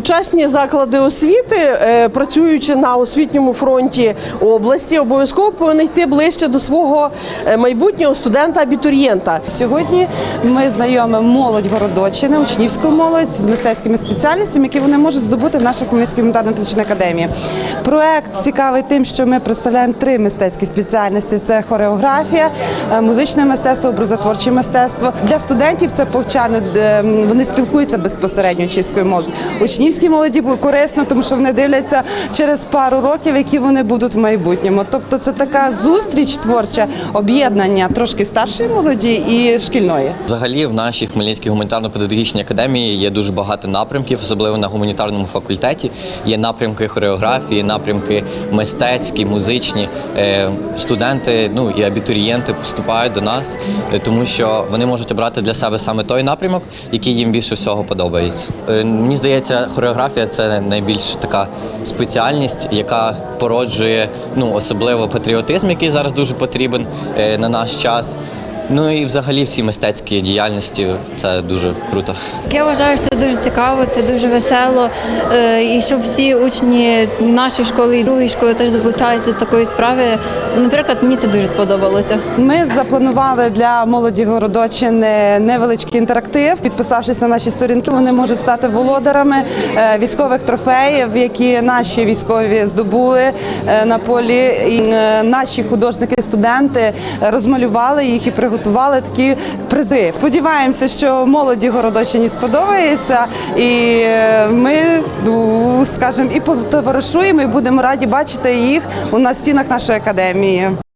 Сучасні заклади освіти, е, працюючи на освітньому фронті області, обов'язково повинні йти ближче до свого е, майбутнього студента-абітурієнта. Сьогодні ми знайомимо молодь Городочини, учнівську молодь з мистецькими спеціальностями, які вони можуть здобути в нашій Хмельницькій гуманітарно-педагогічній академії. Проект цікавий тим, що ми представляємо три мистецькі спеціальності: це хореографія, е, музичне мистецтво, образотворче мистецтво. Для студентів це повчально, вони спілкуються безпосередньо учнівською молоді. Учнівській молоді корисно, тому що вони дивляться через пару років, які вони будуть в майбутньому. Тобто, це така зустріч творча об'єднання трошки старшої молоді і шкільної. Взагалі, в нашій Хмельницькій гуманітарно-педагогічній академії є дуже багато напрямків, особливо на гуманітарному факультеті. Є напрямки хореографії, напрямки мистецькі, музичні. Е, Студенти, ну і абітурієнти поступають до нас, е, тому що вони можуть обрати для себе саме той напрямок, який їм більше всього подобається. Е, Мені здається, хореографія це найбільш така спеціальність, яка породжує ну особливо патріотизм, який зараз дуже потрібен е, на наш час. Ну і взагалі всі мистецькі діяльності це дуже круто. Я вважаю, що це дуже цікаво, це дуже весело. е, І щоб всі учні нашої школи і другої школи теж долучалися до такої справи. Наприклад, мені це дуже сподобалося. Ми запланували для молоді Городочини невеличкий інтерактив. Підписавшись на наші сторінки, вони можуть стати володарами е, військових трофеїв, які наші військові здобули е, на полі. І наші художники, студенти розмалювали їх і приготували такі призи. Сподіваємося, що молоді Городочині сподобається, і е, ми, скажімо, і потоваришуємо, і будемо раді бачити їх у нас в стінах нашої академії.